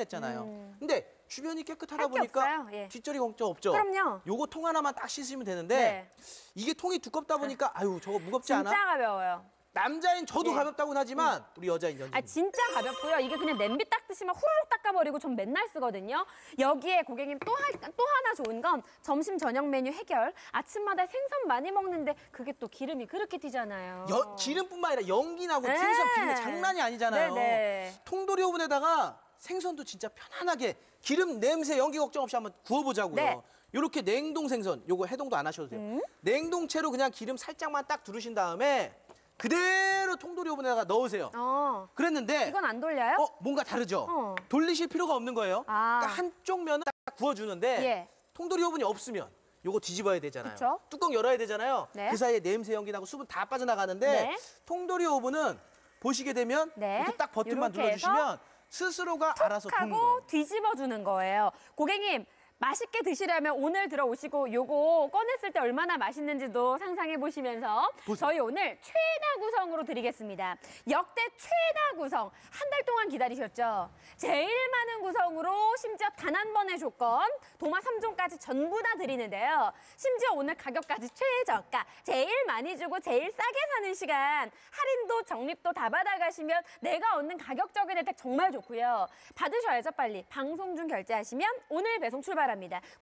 했잖아요. 음. 근데 주변이 깨끗하다 보니까. 예. 뒷절이 걱정 없죠. 그럼요. 요거 통 하나만 딱 씻으면 되는데 네. 이게 통이 두껍다 보니까 아유 저거 무겁지 진짜 않아? 가벼워요. 남자인 저도 예. 가볍다고는 하지만 우리 여자인 연지. 아 진짜 가볍고요. 이게 그냥 냄비 닦듯이만 후루룩 닦아버리고 전 맨날 쓰거든요. 여기에 고객님 또, 하, 또 하나 좋은 건 점심 저녁 메뉴 해결. 아침마다 생선 많이 먹는데 그게 또 기름이 그렇게 튀잖아요. 여- 기름뿐만 아니라 연기 나고 네. 생선 비린내 장난이 아니잖아요. 네네. 통돌이 오븐에다가 생선도 진짜 편안하게 기름 냄새 연기 걱정 없이 한번 구워보자고요. 네. 이렇게 냉동 생선 요거 해동도 안 하셔도 돼요. 음. 냉동채로 그냥 기름 살짝만 딱 두르신 다음에 그대로 통돌이 오븐에다가 넣으세요. 어, 그랬는데 이건 안 돌려요? 어 뭔가 다르죠? 어. 돌리실 필요가 없는 거예요. 아. 그러니까 한쪽 면은 딱 구워주는데 예. 통돌이 오븐이 없으면 요거 뒤집어야 되잖아요. 그쵸? 뚜껑 열어야 되잖아요. 네. 그 사이에 냄새 연기 나고 수분 다 빠져나가는데 네. 통돌이 오븐은 보시게 되면 네. 이렇게 딱 버튼만 이렇게 눌러주시면 스스로가 알아서 굽는 거예요. 하고 뒤집어 주는 거예요. 고객님 맛있게 드시려면 오늘 들어오시고 요거 꺼냈을 때 얼마나 맛있는지도 상상해 보시면서. 저희 오늘 최다 구성으로 드리겠습니다. 역대 최다 구성 한 달 동안 기다리셨죠? 제일 많은 구성으로 심지어 단 한 번의 조건 도마 3종까지 전부 다 드리는데요. 심지어 오늘 가격까지 최저가 제일 많이 주고 제일 싸게 사는 시간 할인도 적립도 다 받아가시면 내가 얻는 가격적인 혜택 정말 좋고요. 받으셔야죠 빨리. 방송 중 결제하시면 오늘 배송 출발 합니다.